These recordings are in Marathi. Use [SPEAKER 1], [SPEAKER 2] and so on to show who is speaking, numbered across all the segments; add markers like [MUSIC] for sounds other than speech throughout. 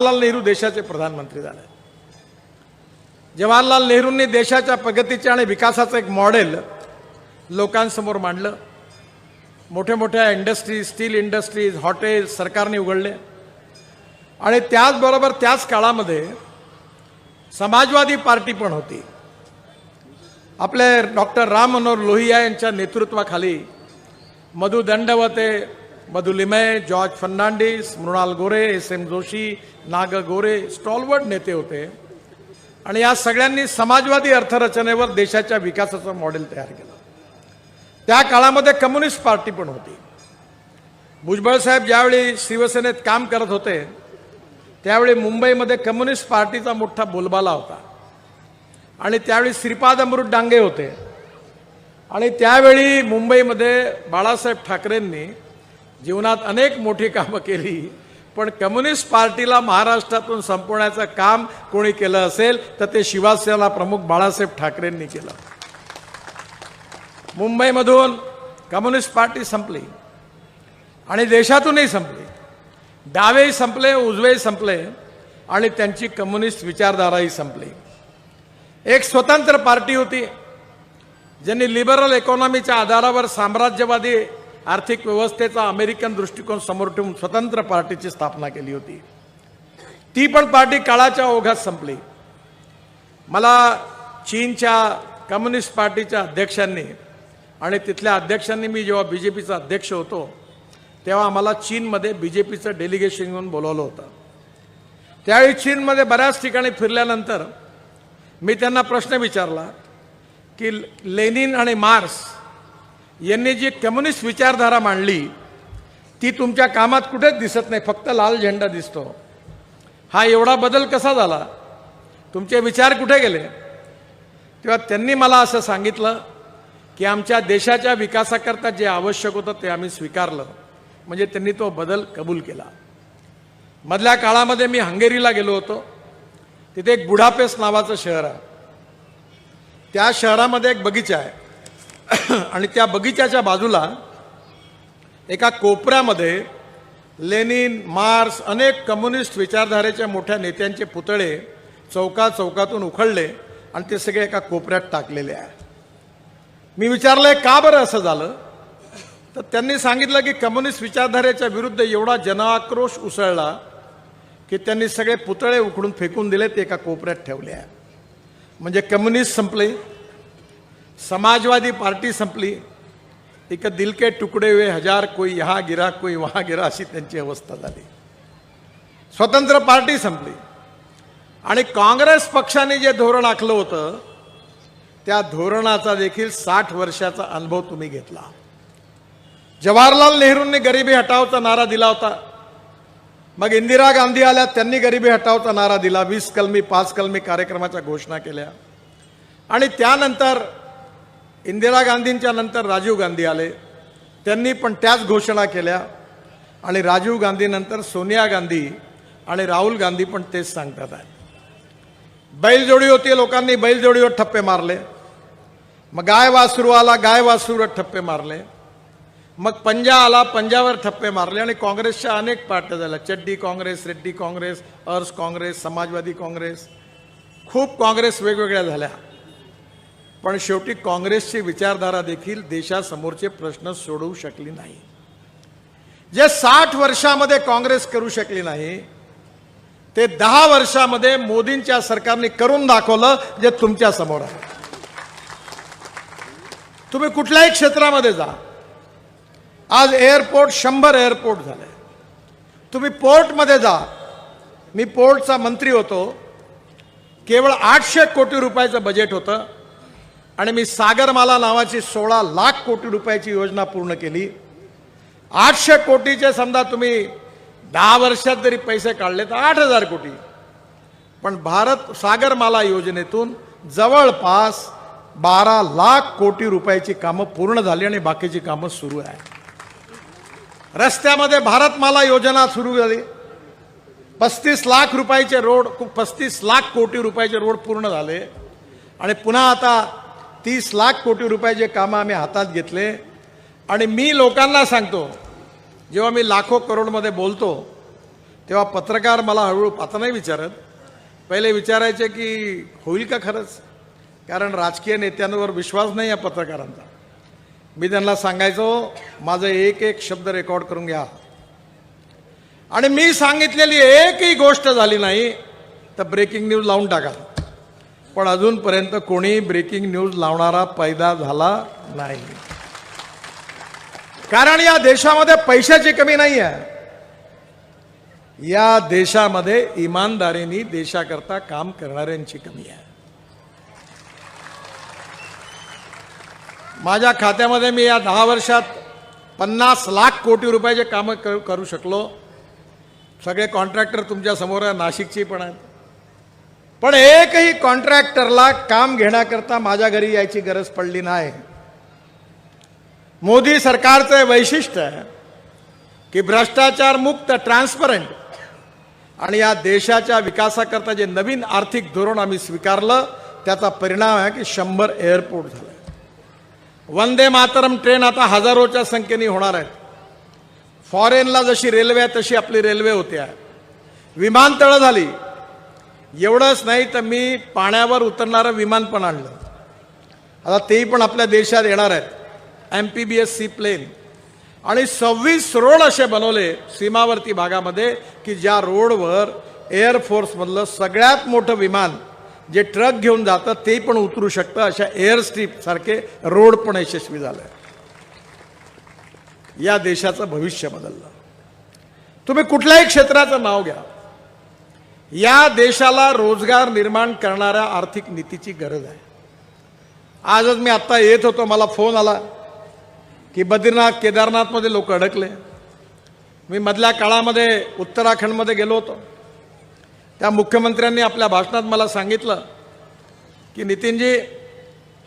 [SPEAKER 1] जवाहरलाल नेहरू देशाचे प्रधानमंत्री झाले. जवाहरलाल नेहरूंनी देशाच्या प्रगतीचे आणि विकासाचं एक मॉडेल लोकांसमोर मांडलं. मोठ्या मोठ्या इंडस्ट्रीज स्टील इंडस्ट्रीज हॉटेल सरकारने उघडले. आणि त्याचबरोबर त्याच काळामध्ये समाजवादी पार्टी पण होती. आपले डॉक्टर राम मनोहर लोहिया यांच्या नेतृत्वाखाली मधु Madhu Limaye George Fernandes Mrinal Gore S M Joshi Nag Gore stalwart नेते होते. आणि या सगळ्यांनी समाजवादी अर्थरचनेवर देशाच्या विकासाचं मॉडेल तयार केलं. त्या काळामध्ये कम्युनिस्ट पार्टी पण होती. भुजबळ साहेब ज्यावेळी शिवसेनेत काम करत होते त्यावेळी मुंबईमध्ये कम्युनिस्ट पार्टीचा मोठा बोलबाला होता. आणि त्यावेळी श्रीपाद अमृत डांगे होते. आणि त्यावेळी मुंबईमध्ये बाळासाहेब ठाकरेंनी जीवनात अनेक मोठी कामं केली. पण कम्युनिस्ट पार्टीला महाराष्ट्रातून संपवण्याचं काम कोणी केलं असेल तर ते शिवसेना प्रमुख बाळासाहेब ठाकरेंनी केलं. मुंबईमधून कम्युनिस्ट पार्टी संपली. आणि देशातूनही संपली. डावेही संपले उजवेही संपले आणि त्यांची कम्युनिस्ट विचारधाराही संपली. एक स्वतंत्र पार्टी होती ज्यांनी लिबरल इकॉनॉमीच्या आधारावर साम्राज्यवादी आर्थिक व्यवस्थेचा अमेरिकन दृष्टिकोन समोर ठेवून स्वतंत्र पार्टीची स्थापना केली होती. ती पण पार्टी काळाच्या ओघात संपली. मला चीनच्या कम्युनिस्ट पार्टीच्या अध्यक्षांनी आणि तिथल्या अध्यक्षांनी मी जेव्हा बी जे पीचा अध्यक्ष होतो तेव्हा आम्हाला चीनमध्ये बी जे पीचं डेलिगेशन घेऊन बोलवलं होतं. त्यावेळी चीनमध्ये बऱ्याच ठिकाणी फिरल्यानंतर मी त्यांना प्रश्न विचारला की लेनिन आणि मार्स यांनी जी कम्युनिस्ट विचारधारा मांडली ती तुमच्या कामात कुठेच दिसत नाही फक्त लाल झेंडा दिसतो. हा एवढा बदल कसा झाला? तुमचे विचार कुठे गेले? तेव्हा त्यांनी मला असं सांगितलं की आमच्या देशाच्या विकासाकरता जे आवश्यक होतं ते आम्ही स्वीकारलं. म्हणजे त्यांनी तो बदल कबूल केला. मधल्या काळामध्ये मी हंगेरीला गेलो होतो. तिथे एक बुढापेस्ट नावाचं शहर आहे. त्या शहरामध्ये एक बगीचा आहे. [COUGHS] आणि त्या बगीच्याच्या बाजूला एका कोपऱ्यामध्ये लेनिन मार्स अनेक कम्युनिस्ट विचारधारेच्या मोठ्या नेत्यांचे पुतळे चौका चौकातून उखळले आणि ते सगळे एका कोपऱ्यात टाकलेले आहे. मी विचारलंय का बरं असं झालं? तर त्यांनी सांगितलं की कम्युनिस्ट विचारधारेच्या विरुद्ध एवढा जनआक्रोश उसळला की त्यांनी सगळे पुतळे उखडून फेकून दिले ते एका कोपऱ्यात ठेवले आहे. म्हणजे कम्युनिस्ट संपले. समाजवादी पार्टी संपली. एक दिल के तुकडे हुए हजार कोई यहाँ गिरा कोई वहाँ गिरा अशी त्यांची अवस्था झाली. स्वतंत्र पार्टी संपली. आणि काँग्रेस पक्षाने जे धोरण आखलं होतं त्या धोरणाचा देखील साठ वर्षाचा अनुभव तुम्ही घेतला. जवाहरलाल नेहरूंनी गरिबी हटावचा नारा दिला होता. मग इंदिरा गांधी आल्या त्यांनी गरिबी हटावचा नारा दिला. वीस कलमी पाच कलमी कार्यक्रमाच्या घोषणा केल्या. आणि त्यानंतर इंदिरा गांधींच्या नंतर राजीव गांधी आले. त्यांनी पण त्याच घोषणा केल्या. आणि राजीव गांधीनंतर सोनिया गांधी आणि राहुल गांधी पण तेच सांगतात आहेत. बैलजोडी होती लोकांनी बैलजोडीवर ठप्पे मारले. मग गाय वासरू आला गाय वासरूवर ठप्पे मारले. मग पंजा आला पंजावर ठप्पे मारले आणि काँग्रेसच्या अनेक पार्ट्या झाल्या. चड्डी Congress Reddy Congress Urs Congress Samajwadi Congress. खूप काँग्रेस वेगवेगळ्या झाल्या. पण शेवटी काँग्रेसची विचारधारा देखील देशासमोरचे प्रश्न सोडवू शकली नाही. जे साठ वर्षामध्ये काँग्रेस करू शकली नाही ते दहा वर्षामध्ये मोदींच्या सरकारने करून दाखवलं जे तुमच्यासमोर आहे. तुम्ही कुठल्याही क्षेत्रामध्ये जा. आज एअरपोर्ट शंभर एअरपोर्ट झाले. तुम्ही पोर्टमध्ये जा. मी पोर्टचा मंत्री होतो. केवळ आठशे कोटी रुपयाचं बजेट होतं. आणि मी सागरमाला नावाची सोळा लाख कोटी रुपयाची योजना पूर्ण केली. आठशे कोटीचे समजा तुम्ही दहा वर्षात जरी पैसे काढले तर आठ हजार कोटी. पण भारत सागरमाला योजनेतून जवळपास बारा लाख कोटी रुपयाची कामं पूर्ण झाली आणि बाकीची कामं सुरू आहे. रस्त्यामध्ये भारतमाला योजना सुरू झाली. पस्तीस लाख रुपयाचे रोड पस्तीस लाख कोटी रुपयाचे रोड पूर्ण झाले. आणि पुन्हा आता तीस लाख कोटी रुपयाचे कामं आम्ही हातात घेतले आणि मी लोकांना सांगतो जेव्हा मी लाखो करोडमध्ये बोलतो तेव्हा पत्रकार मला हळूहळू आता नाही विचारत. पहिले विचारायचे की होईल का खरंच? कारण राजकीय नेत्यांवर विश्वास नाही या पत्रकारांचा. मी त्यांना सांगायचो माझं एक एक शब्द रेकॉर्ड करून घ्या. आणि मी सांगितलेली एकही गोष्ट झाली नाही तर ब्रेकिंग न्यूज लावून टाका. पण अजूनपर्यंत कोणी ब्रेकिंग न्यूज लावणारा पैदा झाला नाही. कारण या देशामध्ये पैशाची कमी नाही आहे या देशामध्ये इमानदारीने देशाकरता काम करणाऱ्यांची कमी आहे. माझ्या खात्यामध्ये मी या दहा वर्षात पन्नास लाख कोटी रुपयाचे कामं करू शकलो. सगळे कॉन्ट्रॅक्टर तुमच्यासमोर आहे नाशिकची पण आहेत. पण एकही कॉन्ट्रॅक्टरला काम घेण्याकरता माझ्या घरी यायची गरज पडली नाही. मोदी सरकारचं वैशिष्ट्य आहे की भ्रष्टाचार मुक्त ट्रान्सपरंट आणि या देशाच्या विकासाकरता जे नवीन आर्थिक धोरण आम्ही स्वीकारलं त्याचा परिणाम आहे की शंभर एअरपोर्ट झालं. वंदे मातरम ट्रेन आता हजारोच्या संख्येने होणार आहेत. फॉरेनला जशी रेल्वे आहे तशी आपली रेल्वे होते. आहे विमानतळं झाली. एवढंच नाही तर मी पाण्यावर उतरणारं विमान पण आणलं. आता तेही पण आपल्या देशात येणार आहेत. M P B S C plane आणि सव्वीस रोड असे बनवले सीमावर्ती भागामध्ये की ज्या रोडवर एअरफोर्समधलं सगळ्यात मोठं विमान जे ट्रक घेऊन जातं ते पण उतरू शकतं. अशा एअर स्ट्रीपसारखे रोड पण यशस्वी झालं. या देशाचं भविष्य बदललं. तुम्ही कुठल्याही क्षेत्राचं नाव घ्या. या देशाला रोजगार निर्माण करणाऱ्या आर्थिक नीतीची गरज आहे. आजच मी आत्ता येत होतो मला फोन आला की बद्रीनाथ केदारनाथमध्ये लोक अडकले. मी मधल्या काळामध्ये उत्तराखंडमध्ये गेलो होतो. त्या मुख्यमंत्र्यांनी आपल्या भाषणात मला सांगितलं कि नितिन जी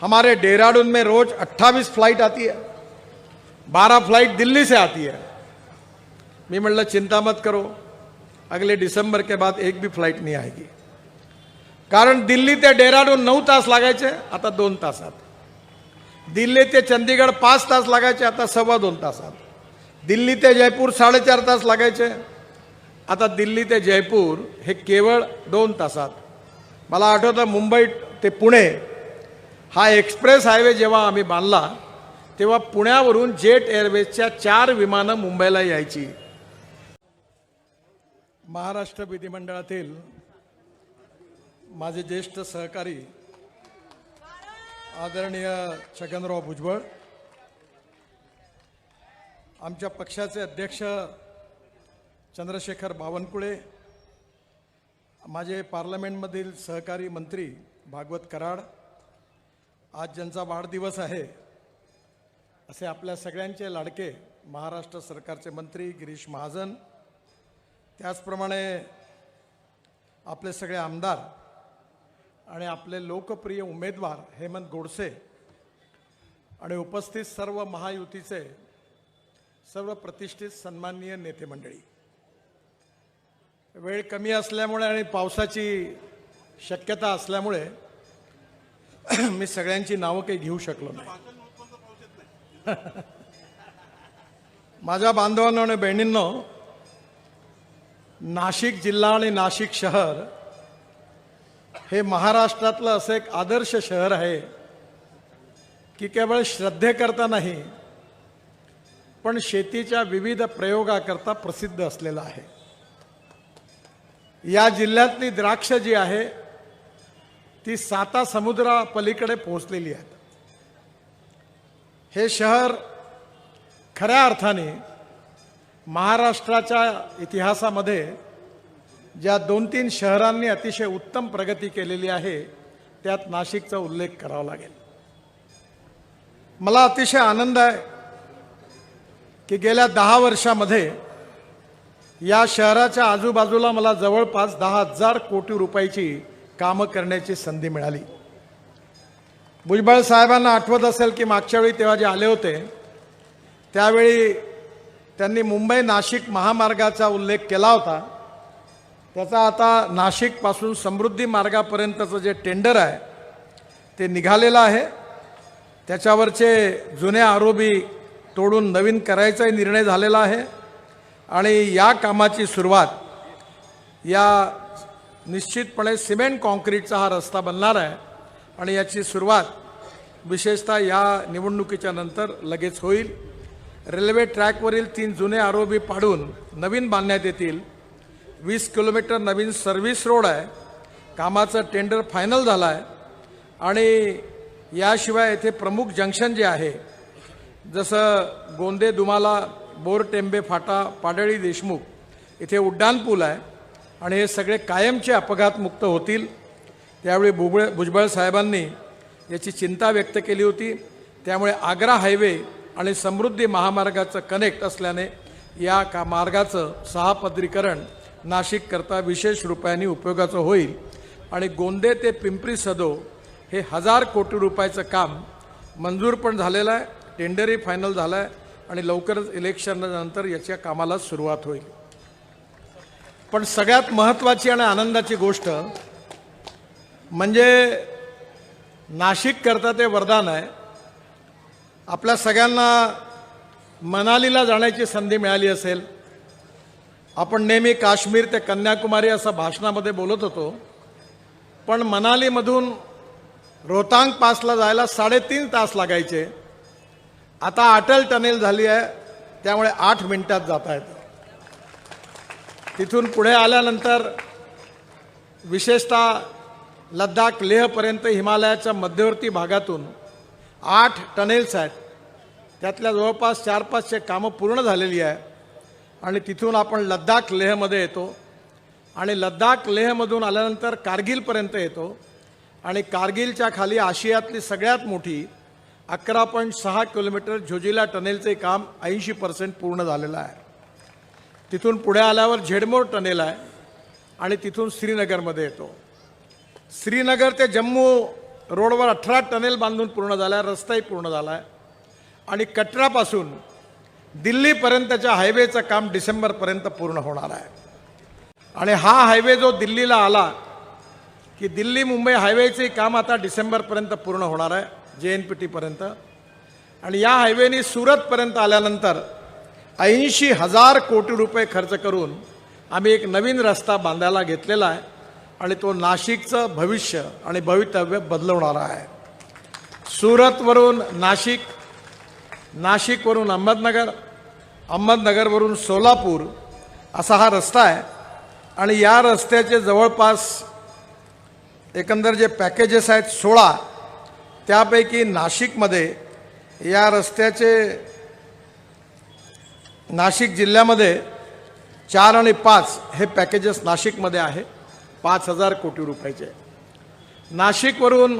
[SPEAKER 1] हमारे डेहराडून में रोज 28 फ्लाइट आती है 12 फ्लाइट दिल्ली से आती है. मी म्हणलं चिंता मत करो. अगले दिसंबर के बाद एक भी फ्लाइट नहीं आएगी। कारण दिल्ली ते डेहराडून नऊ तास लागायचे आता दोन तासात। दिल्ली ते चंदीगड पाच तास लागायचे आता सव्वा दोन तासात। दिल्ली ते जयपूर साडेचार तास लागायचे आता दिल्ली ते जयपूर हे केवळ दोन तासात। मला आठवतं मुंबई ते पुणे हा एक्सप्रेस हायवे जेव्हा आम्ही बांधला तेव्हा पुण्यावरून जेट एअरवेजच्या चार विमानं मुंबईला यायची। महाराष्ट्र विधिमंडळातील माझे ज्येष्ठ सहकारी आदरणीय छगनराव भुजबळ आमच्या पक्षाचे अध्यक्ष चंद्रशेखर बावनकुळे माझे पार्लमेंटमधील सहकारी मंत्री भागवत कराड आज ज्यांचा वाढदिवस आहे असे आपल्या सगळ्यांचे लाडके महाराष्ट्र सरकारचे मंत्री गिरीश महाजन त्याचप्रमाणे आपले सगळे आमदार आणि आपले लोकप्रिय उमेदवार हेमंत गोडसे आणि उपस्थित सर्व महायुतीचे सर्व प्रतिष्ठित सन्माननीय नेते मंडळी. वेळ कमी असल्यामुळे आणि पावसाची शक्यता असल्यामुळे मी सगळ्यांची नावं काही घेऊ शकलो नाही. [LAUGHS] माझ्या बांधवांना आणि बहिणींनो नाशिक जिल्हा आणि नाशिक शहर हे महाराष्ट्रातलं असं एक आदर्श शहर आहे की केवळ श्रद्धेकरता नाही पण शेतीच्या विविध प्रयोगाकरता प्रसिद्ध असलेलं आहे. या जिल्ह्यातली द्राक्ष जी आहे ती साता समुद्रापलीकडे पोहोचलेली आहेत. हे शहर खऱ्या अर्थाने महाराष्ट्राच्या इतिहासामध्ये ज्या दोन तीन शहरांनी अतिशय उत्तम प्रगती केलेली आहे त्यात नाशिकचा उल्लेख करावा लागेल. मला अतिशय आनंद आहे की गेल्या दहा वर्षामध्ये या शहराच्या आजूबाजूला मला जवळपास दहा हजार कोटी रुपयाची कामं करण्याची संधी मिळाली. भुजबळ साहेबांना आठवत असेल की मागच्या वेळी तेव्हा जे आले होते त्यावेळी त्यांनी मुंबई नाशिक महामार्गाचा उल्लेख केला होता. त्याचा आता नाशिकपासून समृद्धी मार्गापर्यंतचं जे टेंडर आहे ते निघालेलं आहे. त्याच्यावरचे जुने आरोपी तोडून नवीन करायचाही निर्णय झालेला आहे. आणि या कामाची सुरुवात या निश्चितपणे सिमेंट कॉन्क्रीटचा हा रस्ता बनणार आहे. आणि याची सुरुवात विशेषतः या निवडणुकीच्या नंतर लगेच होईल. रेल्वे ट्रॅकवरील तीन जुने आरोपी पाडून नवीन बांधण्यात येतील. वीस किलोमीटर नवीन सर्व्हिस रोड आहे. कामाचं टेंडर फायनल झालं आहे आणि याशिवाय येथे प्रमुख जंक्शन जे आहे जसं गोंदे दुमाला बोर टेंबे फाटा पाडळी देशमुख इथे उड्डाण पूल आहे. आणि हे सगळे कायमचे अपघातमुक्त होतील. त्यावेळी भुबळ भुजबळ साहेबांनी याची चिंता व्यक्त केली होती. त्यामुळे आग्रा हायवे आणि समृद्धी महामार्गाचं कनेक्ट असल्याने या का मार्गाचं सहापदरीकरण नाशिककरता विशेष रुपयांनी उपयोगाचं होईल. आणि गोंदे ते पिंपरी सदो हे हजार कोटी रुपयाचं काम मंजूर पण झालेलं आहे टेंडरही फायनल झालं आहे आणि लवकरच इलेक्शननंतर याच्या कामाला सुरुवात होईल. पण सगळ्यात महत्त्वाची आणि आनंदाची गोष्ट म्हणजे नाशिककरता ते वरदान आहे. आपल्या सगळ्यांना मनालीला जाण्याची संधी मिळाली असेल. आपण नेहमी काश्मीर ते कन्याकुमारी असं भाषणामध्ये बोलत होतो. पण मनालीमधून रोहतांग पासला जायला साडेतीन तास लागायचे. आता अटल टनेल झाली आहे त्यामुळे आठ मिनिटात जाता येतं. तिथून पुढे आल्यानंतर विशेषतः लद्दाख लेहपर्यंत हिमालयाच्या मध्यवर्ती भागातून आठ टनेल्स आहेत त्यातल्या जवळपास चार पाचशे कामं पूर्ण झालेली आहे. आणि तिथून आपण लद्दाख लेहमध्ये येतो. आणि लद्दाख लेहमधून आल्यानंतर कारगिलपर्यंत येतो. आणि कारगिलच्या खाली आशियातली सगळ्यात मोठी अकरा पॉईंट सहा किलोमीटर झोजिला टनेलचे काम ऐंशी पर्सेंट पूर्ण झालेलं आहे. तिथून पुढे आल्यावर झेडमोर टनेल आहे. आणि तिथून श्रीनगरमध्ये येतो. श्रीनगर ते जम्मू रोडवर अठरा टनेल बांधून पूर्ण झाला आहे रस्ताही पूर्ण झाला आहे आणि कटरापासून दिल्लीपर्यंतच्या हायवेचं काम डिसेंबरपर्यंत पूर्ण होणार आहे. आणि हा हायवे जो दिल्लीला आला की दिल्ली मुंबई हायवेचे काम आता डिसेंबरपर्यंत पूर्ण होणार आहे जे एन पी टीपर्यंत. आणि या हायवेनी सुरतपर्यंत आल्यानंतर ऐंशी हजार कोटी रुपये खर्च करून आम्ही एक नवीन रस्ता बांधायला घेतलेला आहे. आणि तो नाशिकचं भविष्य आणि भवितव्य बदलवणारा आहे. सुरतवरून नाशिक नाशिकवरून अहमदनगर अहमदनगरवरून सोलापूर असा हा रस्ता आहे. आणि या रस्त्याचे जवळपास एकंदर जे पॅकेजेस आहेत सोळा त्यापैकी नाशिकमध्ये या रस्त्याचे नाशिक जिल्ह्यामध्ये चार आणि पाच हे पॅकेजेस नाशिकमध्ये आहे. पाच हजार कोटी रुपयाचे. नाशिकवरून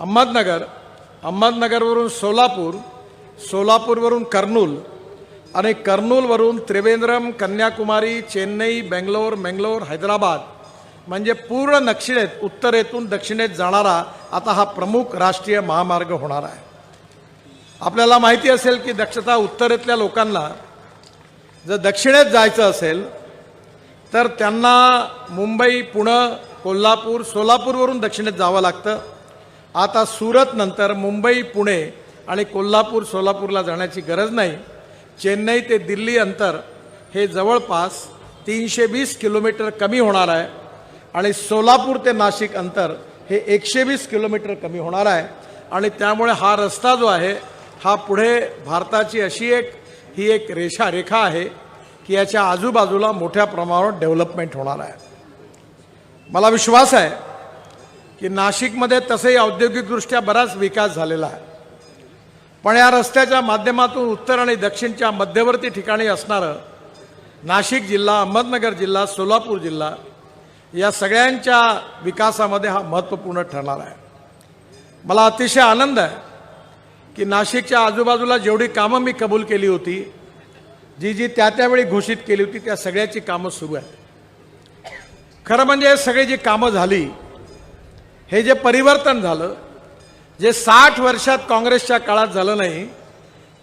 [SPEAKER 1] अहमदनगर अहमदनगरवरून सोलापूर सोलापूरवरून कर्नूल आणि कर्नूलवरून त्रिवेंद्रम कन्याकुमारी चेन्नई बेंगलोर मेंगलोर हैदराबाद म्हणजे पूर्ण दक्षिणेत उत्तरेतून दक्षिणेत जाणारा आता हा प्रमुख राष्ट्रीय महामार्ग होणार आहे. आपल्याला माहिती असेल की दक्षता उत्तरेतल्या लोकांना जर दक्षिणेत जायचं असेल तर त्यांना मुंबई पुणे कोल्हापूर सोलापूरवरून दक्षिणेत जावं लागतं. आता सुरत नंतर मुंबई पुणे आणि कोल्हापूर सोलापूरला जाण्याची गरज नाही. चेन्नई ते दिल्ली अंतर हे जवळपास तीनशे वीस किलोमीटर कमी होणार आहे आणि सोलापूर ते नाशिक अंतर हे एकशे वीस किलोमीटर कमी होणार आहे. आणि त्यामुळे हा रस्ता जो आहे हा पुढे भारताची अशी एक ही एक रेषा रेखा आहे. की याच्या आजूबाजूला मोठ्या प्रमाणावर डेव्हलपमेंट होणार आहे. मला विश्वास आहे की नाशिकमध्ये तसंही औद्योगिकदृष्ट्या बराच विकास झालेला आहे. पण या रस्त्याच्या माध्यमातून उत्तर आणि दक्षिणच्या मध्यवर्ती ठिकाणी असणारं नाशिक जिल्हा अहमदनगर जिल्हा सोलापूर जिल्हा या सगळ्यांच्या विकासामध्ये हा महत्त्वपूर्ण ठरणार आहे. मला अतिशय आनंद आहे की नाशिकच्या आजूबाजूला जेवढी कामं मी कबूल केली होती जी जी त्या त्यावेळी घोषित केली होती त्या सगळ्याची कामं सुरू आहेत. खरं म्हणजे सगळी जी कामं झाली हे जे परिवर्तन झालं जे साठ वर्षात काँग्रेसच्या काळात झालं नाही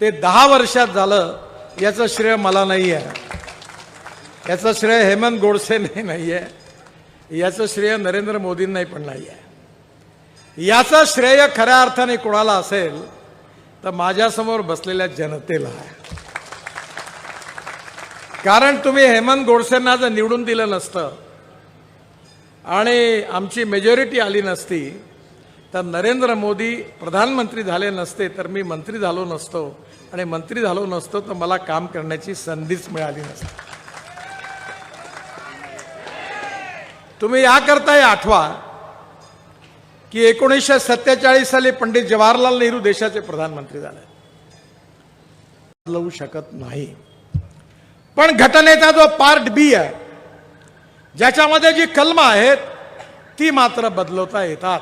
[SPEAKER 1] ते दहा वर्षात झालं याचं श्रेय मला नाही आहे. याचं श्रेय हेमंत गोडसेने नाही आहे. याचं श्रेय नरेंद्र मोदींनाही पण नाही आहे. याचं श्रेय खऱ्या अर्थाने कोणाला असेल तर माझ्यासमोर बसलेल्या जनतेला आहे. कारण तुम्ही हेमंत गोडसेंना जर निवडून दिलं नसतं आणि आमची मेजॉरिटी आली नसती तर नरेंद्र मोदी प्रधानमंत्री झाले नसते तर मी मंत्री झालो नसतो. आणि मंत्री झालो नसतो तर मला काम करण्याची संधीच मिळाली नसती. तुम्ही याकरता हे आठवा की एकोणीसशे सत्तेचाळीस साली पंडित जवाहरलाल नेहरू देशाचे प्रधानमंत्री झाले. बदलवू शकत नाही. पण घटनेचा जो पार्ट बी आहे ज्याच्यामध्ये जी कलमं आहेत ती मात्र बदलवता येतात.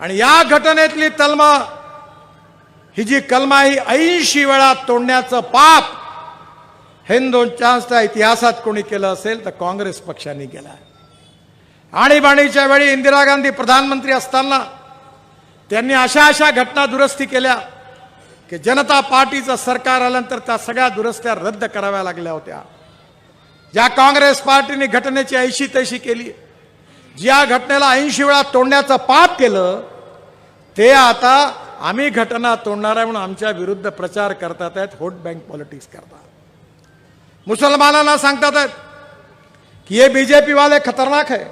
[SPEAKER 1] आणि या घटनेतली तलमा ही जी कलमा ही ऐंशी वेळा तोडण्याचं पाप हिंदूंच्या इतिहासात कोणी केलं असेल तर काँग्रेस पक्षाने केलं आहे. आणीबाणीच्या वेळी इंदिरा गांधी प्रधानमंत्री असताना त्यांनी अशा अशा घटना दुरुस्ती केल्या. की जनता पार्टीचं सरकार आल्यानंतर त्या सगळ्या दुरुस्त्या रद्द कराव्या लागल्या होत्या. ज्या काँग्रेस पार्टीने घटनेची ऐशी तैशी केली ज्या घटनेला ऐंशी वेळा तोडण्याचं पाप केलं ते आता आम्ही घटना तोडणार आहे म्हणून आमच्या विरुद्ध प्रचार करतात आहेत होट बँक पॉलिटिक्स करतात. मुसलमानांना सांगतात आहेत कि ये बीजेपी वाले खतरनाक है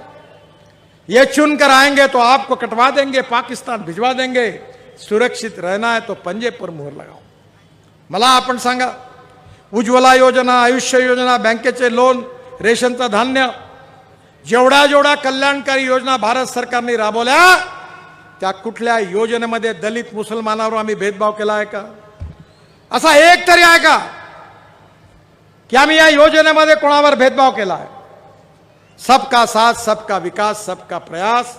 [SPEAKER 1] ये चुनकर आएंगे तो आपको कटवा देंगे पाकिस्तान भिजवा देंगे. सुरक्षित रहना है तो पंजे पर मोहर लगाओ। मला आपण सांगा उज्ज्वला योजना आयुष्य योजना बँकेचे लोन रेशनचं धान्य जेवढ्या जेवढ्या कल्याणकारी योजना भारत सरकारने राबवल्या त्या कुठल्या योजनेमध्ये दलित मुसलमानावर आम्ही भेदभाव केला आहे का? असा एक तरी आहे का? की आम्ही या योजनेमध्ये कोणावर भेदभाव केला आहे? सबका साथ सबका विकास सबका प्रयास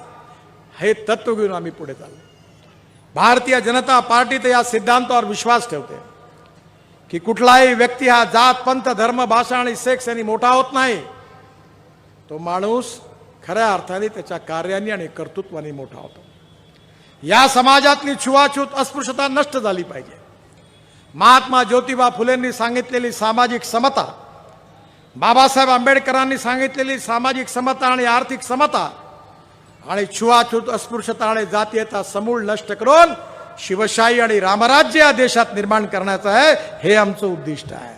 [SPEAKER 1] हे तत्व घेऊन आम्ही पुढे चाललो. भारतीय जनता पार्टी तर या सिद्धांतावर विश्वास ठेवते की कुठलाही व्यक्ती हा जात पंथ धर्म भाषा आणि सेक्स यांनी मोठा होत नाही. तो माणूस खऱ्या अर्थाने त्याच्या कार्याने आणि कर्तृत्वाने मोठा होतो. या समाजातली छुवाछूत अस्पृश्यता नष्ट झाली पाहिजे. महात्मा ज्योतिबा फुलेंनी सांगितलेली सामाजिक समता बाबासाहेब आंबेडकरांनी सांगितलेली सामाजिक समता आणि आर्थिक समता आणि छुआछूत अस्पृश्यता आणि जातीयता समूळ नष्ट करून शिवशाही आणि रामराज्य या देशात निर्माण करण्याचं आहे हे आमचं उद्दिष्ट आहे.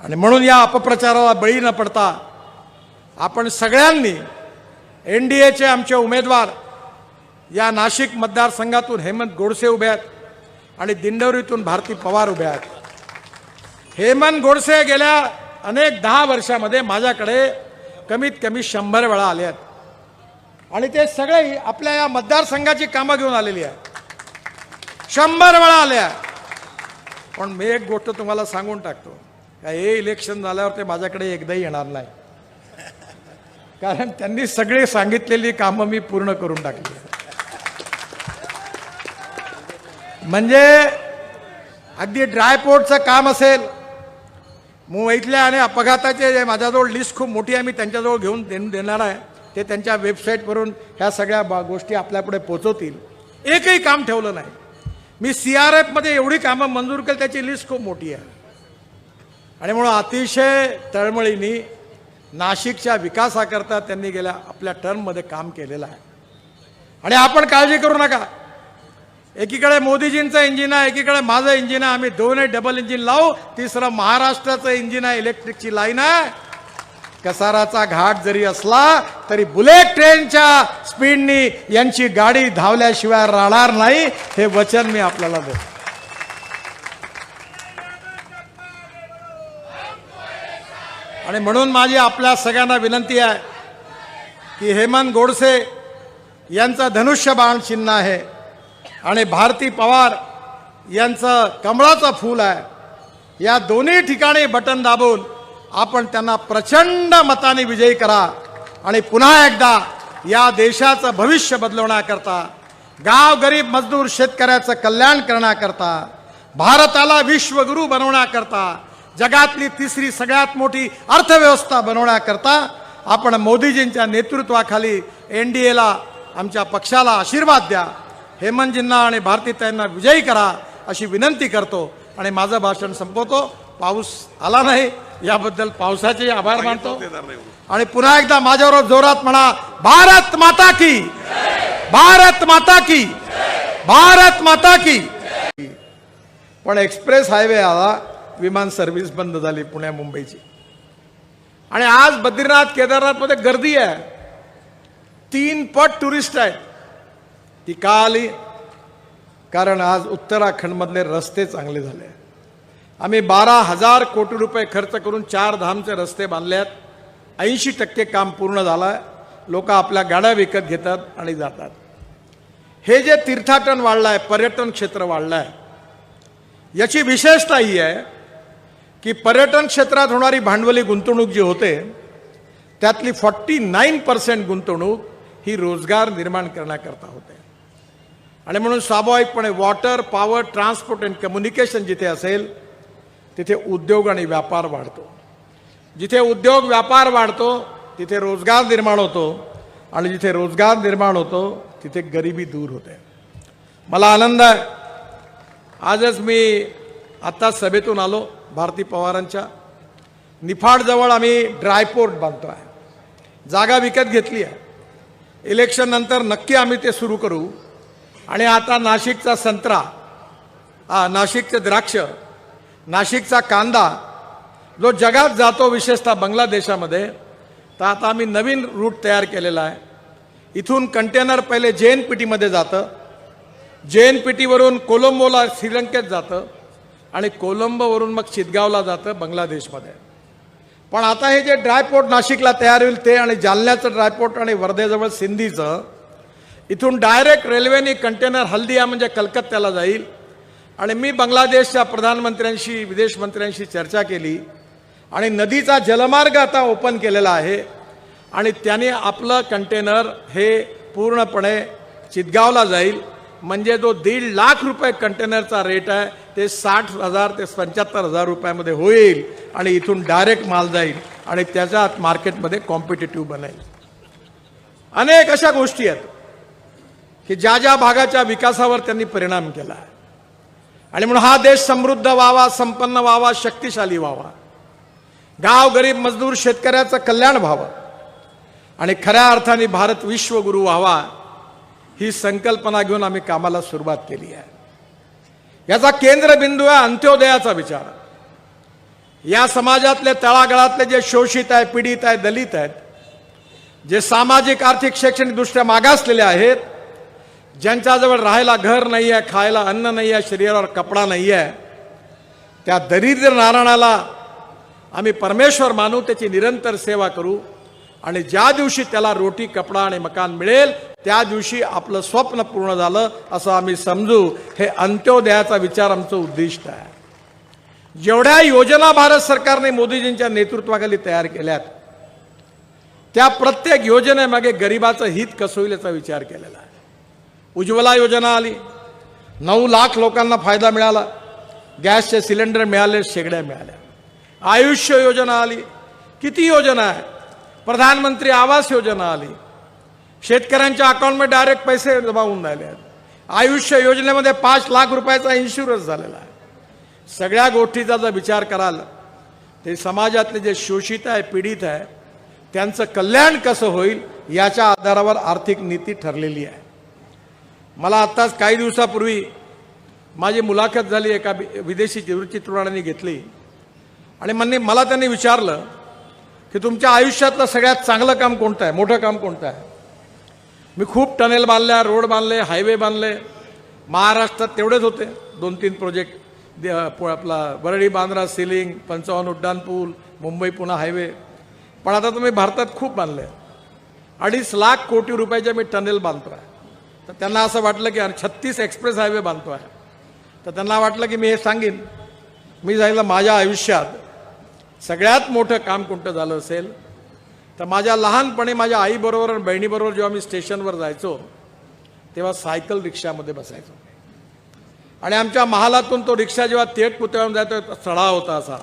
[SPEAKER 1] आणि म्हणून या अपप्रचाराला बळी न पडता आपण सगळ्यांनी एन डी एचे आमचे उमेदवार या नाशिक मतदारसंघातून हेमंत गोडसे उभे आहेत आणि दिंडोरीतून भारती पवार उभे आहेत. हेमंत गोडसे गेल्या अनेक दहा वर्षामध्ये माझ्याकडे कमीत कमी शंभर वेळा आले आहेत. आणि ते सगळे आपल्या या मतदारसंघाची कामं घेऊन आलेली आहे. शंभर वेळा आल्या. पण मी एक गोष्ट तुम्हाला सांगून टाकतो. का हे इलेक्शन झाल्यावर ते माझ्याकडे एकदाही येणार नाही. कारण त्यांनी सगळे सांगितलेली कामं मी पूर्ण करून टाकली. म्हणजे अगदी ड्रायपोर्टचं काम असेल मुंबईतल्या आणि अपघाताचे जे माझ्याजवळ लिस्ट खूप मोठी आहे मी त्यांच्याजवळ घेऊन दे- देणार आहे. ते त्यांच्या वेबसाईटवरून ह्या सगळ्या बा- गोष्टी आपल्यापुढे पोचवतील. एकही काम ठेवलं नाही. मी सी आर एफमध्ये एवढी कामं मंजूर केली त्याची लिस्ट खूप मोठी आहे. आणि म्हणून अतिशय तळमळीने नाशिकच्या विकासाकरता त्यांनी गेल्या आपल्या टर्ममध्ये काम केलेलं आहे. आणि आपण काळजी करू नका. एकीकडे मोदीजींचं इंजिन आहे एकीकडे माझं इंजिन आहे. आम्ही दोन्ही डबल इंजिन लावू. तिसरं महाराष्ट्राचं इंजिन आहे इलेक्ट्रिकची लाईन आहे. कसाराचा घाट जरी असला तरी बुलेट ट्रेनच्या स्पीडनी यांची गाडी धावल्याशिवाय राहणार नाही हे वचन मी आपल्याला देतो. आणि म्हणून माझी आपल्या सगळ्यांना विनंती आहे की हेमंत गोडसे यांचं धनुष्यबाण चिन्ह आहे आणि भारती पवार यांचं कमळाचं फूल आहे. या दोन्ही ठिकाणी बटन दाबून आपण त्यांना प्रचंड मताने विजयी करा आणि पुन्हा एकदा या देशाचं भविष्य बदलवण्याकरता गाव गरीब मजदूर शेतकऱ्याचं कल्याण करण्याकरता भारताला विश्वगुरू बनवण्याकरता जगातली तिसरी सगळ्यात मोठी अर्थव्यवस्था बनवण्याकरता आपण मोदीजींच्या नेतृत्वाखाली एन डी एला आमच्या पक्षाला आशीर्वाद द्या. हेमंतजींना आणि भारतीताईंना विजयी करा अशी विनंती करतो आणि माझं भाषण संपवतो. पाऊस आला नाही याबद्दल पावसाचे आभार मानतो. आणि पुन्हा एकदा माझ्याबरोबर जोरात म्हणा भारत माता की भारत माता की भारत माता की. पण एक्सप्रेस हायवे आला विमान सर्व्हिस बंद झाली पुण्या मुंबईची. आणि आज बद्रीनाथ केदारनाथमध्ये गर्दी आहे. तीन पट टुरिस्ट आहेत. ती का आली? कारण आज उत्तराखंडमधले रस्ते चांगले झाले आम्ही बारा हजार कोटी रुपये खर्च करून चार धामचे रस्ते बांधले आहेत ऐंशी टक्के काम पूर्ण झालं. आहे लोक आपल्या गाड्या विकत घेतात आणि जातात. हे जे तीर्थाटन वाढलं आहे पर्यटन क्षेत्र वाढलं आहे याची विशेषता ही आहे की पर्यटन क्षेत्रात होणारी भांडवली गुंतवणूक जी होते त्यातली फॉर्टी नाईन पर्सेंट गुंतवणूक ही रोजगार निर्माण करण्याकरता होते. आणि म्हणून स्वाभाविकपणे water power transport and communication जिथे असेल तिथे उद्योग आणि व्यापार वाढतो. जिथे उद्योग व्यापार वाढतो तिथे रोजगार निर्माण होतो आणि जिथे रोजगार निर्माण होतो तिथे गरिबी दूर होते. मला आनंद आहे. आजच मी आत्ता सभेतून आलो भारती पवारांच्या. निफाडजवळ आम्ही ड्रायपोर्ट बांधतो आहे. जागा विकत घेतली आहे. इलेक्शन नंतर नक्की आम्ही ते सुरू करू. आणि आता नाशिकचा संत्रा हा नाशिकचे द्राक्ष नाशिकचा कांदा जो जगात जातो विशेषतः बांगलादेशामध्ये तर आता आम्ही नवीन रूट तयार केलेला आहे. इथून कंटेनर पहिले जे एन पी टीमध्ये जातं. जे एन पी टीवरून कोलंबोला श्रीलंकेत जातं आणि कोलंबोवरून मग चितगावला जातं बांगलादेशमध्ये. पण आता हे जे ड्रायपोर्ट नाशिकला तयार होईल ते आणि जालन्याचं ड्रायपोर्ट आणि वर्धेजवळ सिंधीचं इथून डायरेक्ट रेल्वेने कंटेनर हल्दिया म्हणजे कलकत्त्याला जाईल. आणि मी बांगलादेशच्या प्रधानमंत्र्यांशी विदेश मंत्र्यांशी चर्चा केली आणि नदीचा जलमार्ग आता ओपन केलेला आहे आणि त्याने आपलं कंटेनर हे पूर्णपणे चितगावला जाईल. म्हणजे जो दीड लाख रुपये कंटेनरचा रेट आहे ते साठ हजार ते पंच्याहत्तर हजार रुपयामध्ये होईल आणि इथून डायरेक्ट माल जाईल आणि त्याच्यात मार्केटमध्ये कॉम्पिटेटिव्ह बनेल. अनेक अशा गोष्टी आहेत की ज्या ज्या भागाच्या विकासावर त्यांनी परिणाम केला आहे. आणि म्हणून हा देश समृद्ध व्हावा संपन्न व्हावा शक्तिशाली व्हावा. गाव गरीब मजदूर शेतकऱ्याचं कल्याण व्हावं. आणि खऱ्या अर्थाने भारत विश्वगुरू व्हावा ही संकल्पना घेऊन आम्ही कामाला सुरुवात केली आहे. याचा केंद्रबिंदू आहे अंत्योदयाचा विचार. या समाजातले तळागाळातले जे शोषित आहे पीडित आहे दलित आहेत जे सामाजिक आर्थिक शैक्षणिकदृष्ट्या मागासलेले आहेत ज्यांच्याजवळ राहायला घर नाही आहे खायला अन्न नाही आहे शरीरावर कपडा नाही आहे त्या दरिद्र नारायणाला आम्ही परमेश्वर मानू त्याची निरंतर सेवा करू. आणि ज्या दिवशी त्याला रोटी कपडा आणि मकान मिळेल त्या दिवशी आपलं स्वप्न पूर्ण झालं असं आम्ही समजू. हे अंत्योदयाचा विचार आमचं उद्दिष्ट आहे. जेवढ्या योजना भारत सरकारने मोदीजींच्या नेतृत्वाखाली तयार केल्यात त्या प्रत्येक योजनेमागे गरिबाचं हित कसं होईल याचा विचार केलेला आहे. उज्ज्वला योजना आली. नऊ लाख लोकांना फायदा मिळाला. गॅसचे सिलेंडर मिळाले शेगड्या मिळाल्या. आयुष्य योजना आली. किती योजना आहे प्रधानमंत्री आवास योजना आली. शेतकऱ्यांच्या अकाउंटमध्ये डायरेक्ट पैसे जमा होऊन राहिले आहेत. आयुष्य योजनेमध्ये पाच लाख रुपयाचा इन्शुरन्स झालेला आहे. सगळ्या गोष्टीचा जर विचार कराल ते समाजातले जे शोषित आहे पीडित आहे त्यांचं कल्याण कसं होईल याच्या आधारावर आर्थिक नीती ठरलेली आहे. मला आत्ताच काही दिवसापूर्वी माझी मुलाखत झाली एका वि- विदेशी चित्रपटाने घेतली. आणि म्हणणे मला त्यांनी विचारलं की तुमच्या आयुष्यातलं सगळ्यात चांगलं काम कोणतं आहे? मोठं काम कोणतं आहे? मी खूप टनेल बांधल्या रोड बांधले हायवे बांधले. महाराष्ट्रात तेवढेच होते. दोन तीन प्रोजेक्ट दे- आपला वरळी बांद्रा सिलिंग पंचावन्न उड्डाणपूल मुंबई पुणे हायवे. पण आता तुम्ही भारतात खूप बांधले. अडीच लाख कोटी रुपयाचे मी टनेल बांधतो आहे तर त्यांना असं वाटलं की छत्तीस एक्सप्रेस हायवे बांधतो आहे. तर त्यांना वाटलं की मी हे सांगेन. मी सांगितलं माझ्या आयुष्यात सगळ्यात मोठं काम कोणतं झालं असेल? तर माझ्या लहानपणी माझ्या आईबरोबर आणि बहिणीबरोबर जेव्हा मी स्टेशनवर जायचो तेव्हा सायकल रिक्षामध्ये बसायचो. आणि आमच्या महालातून तो रिक्षा जेव्हा थेट पुतळ्यावर जायचो चढा होता असा.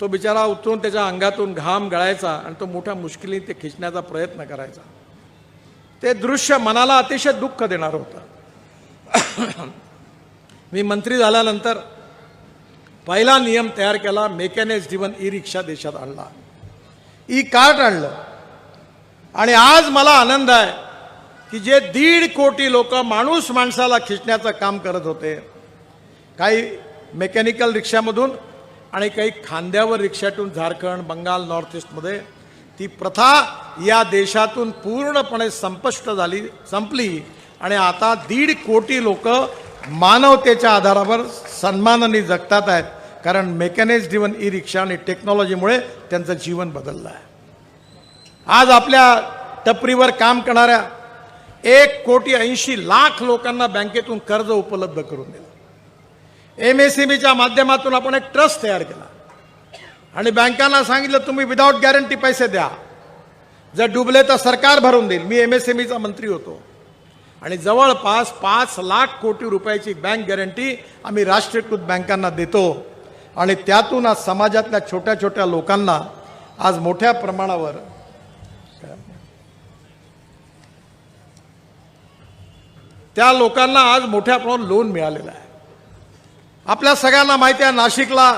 [SPEAKER 1] तो बिचारा उतरून त्याच्या अंगातून घाम गळायचा आणि तो मोठ्या मुश्किलीने ते खिचण्याचा प्रयत्न करायचा. ते दृश्य मनाला अतिशय दुःख देणार होतं. मी मंत्री झाल्यानंतर पहिला नियम तयार केला मेकॅनाइज जीवन ई रिक्षा देशात आणला. ई कार्ट आणलं. आणि आज मला आनंद आहे की जे दीड कोटी लोक माणूस माणसाला खिचण्याचं काम करत होते काही मेकॅनिकल रिक्षामधून आणि काही खांद्यावर रिक्षातून झारखंड बंगाल नॉर्थ ईस्टमध्ये ती प्रथा या देशातून पूर्णपणे संपष्ट झाली संपली. आणि आता दीड कोटी लोक मानवतेच्या आधारावर सन्मानाने जगतात आहेत. कारण मेकॅनिक्स ड्रिवन ई रिक्षा आणि टेक्नॉलॉजीमुळे त्यांचं जीवन बदललं आहे. आज आपल्या टपरीवर काम करणाऱ्या एक कोटी ऐंशी लाख लोकांना बँकेतून कर्ज उपलब्ध करून दिलं. एम एस सी बीच्या माध्यमातून आपण एक ट्रस्ट तयार केला. आणि बँकांना सांगितलं तुम्ही विदाऊट गॅरंटी पैसे द्या. जर डुबले तर सरकार भरून देईल. मी एम एस एम ईचा मंत्री होतो. आणि जवळपास पाच लाख कोटी रुपयाची बँक गॅरंटी आम्ही राष्ट्रीयकृत बँकांना देतो. आणि त्यातून आज समाजातल्या छोट्या छोट्या लोकांना आज मोठ्या प्रमाणावर त्या लोकांना आज मोठ्या प्रमाणात लोन मिळालेलं आहे. आपल्या सगळ्यांना माहिती आहे नाशिकला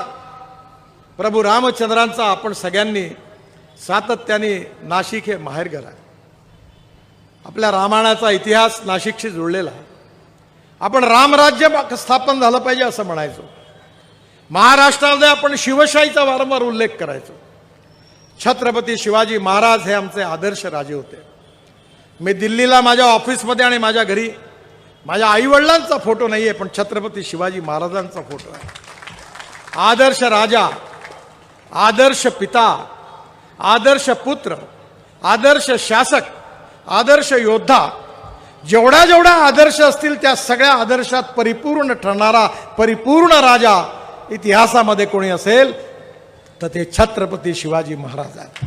[SPEAKER 1] प्रभू रामचंद्रांचा आपण सगळ्यांनी सातत्याने नाशिक हे माहेरघर आहे आपल्या रामायणाचा इतिहास नाशिकशी जुळलेला. आहे आपण रामराज्य स्थापन झालं पाहिजे असं म्हणायचो. महाराष्ट्रामध्ये आपण शिवशाहीचा वारंवार उल्लेख करायचो. छत्रपती शिवाजी महाराज हे आमचे आदर्श राजे होते. मी दिल्लीला माझ्या ऑफिसमध्ये आणि माझ्या घरी माझ्या आईवडिलांचा फोटो नाही आहे पण छत्रपती शिवाजी महाराजांचा फोटो आहे. आदर्श राजा आदर्श पिता आदर्श पुत्र आदर्श शासक आदर्श योद्धा जेवढ्या जेवढ्या आदर्श असतील त्या सगळ्या आदर्शात परिपूर्ण ठरणारा परिपूर्ण राजा इतिहासामध्ये कोणी असेल तर ते छत्रपती शिवाजी महाराज आहेत.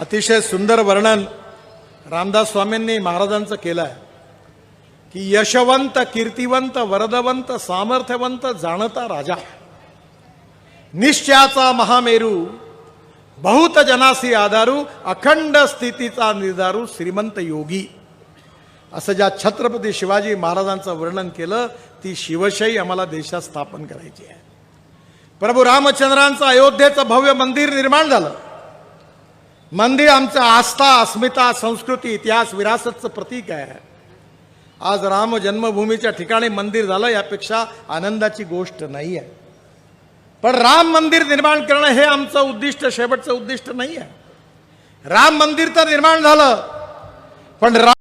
[SPEAKER 1] अतिशय सुंदर वर्णन रामदास स्वामींनी महाराजांचं केलं आहे की यशवंत कीर्तिवंत वरदवंत सामर्थ्यवंत जाणता राजा. निश्चयाचा महामेरू बहुत जनासी आधारू अखंड स्थितीचा निर्धारू श्रीमंत योगी. असं ज्या छत्रपती शिवाजी महाराजांचं वर्णन केलं ती शिवशाही आम्हाला देशात स्थापन करायची आहे. प्रभू रामचंद्रांचं अयोध्येचं भव्य मंदिर निर्माण झालं. मंदिर आमचं आस्था अस्मिता संस्कृती इतिहास विरासतचं प्रतीक आहे. आज राम जन्मभूमीच्या ठिकाणी मंदिर झालं यापेक्षा आनंदाची गोष्ट नाही आहे. पण राम मंदिर निर्माण करणं हे आमचं उद्दिष्ट शेवटचं उद्दिष्ट नाही आहे राम मंदिर तर निर्माण झालं पण राम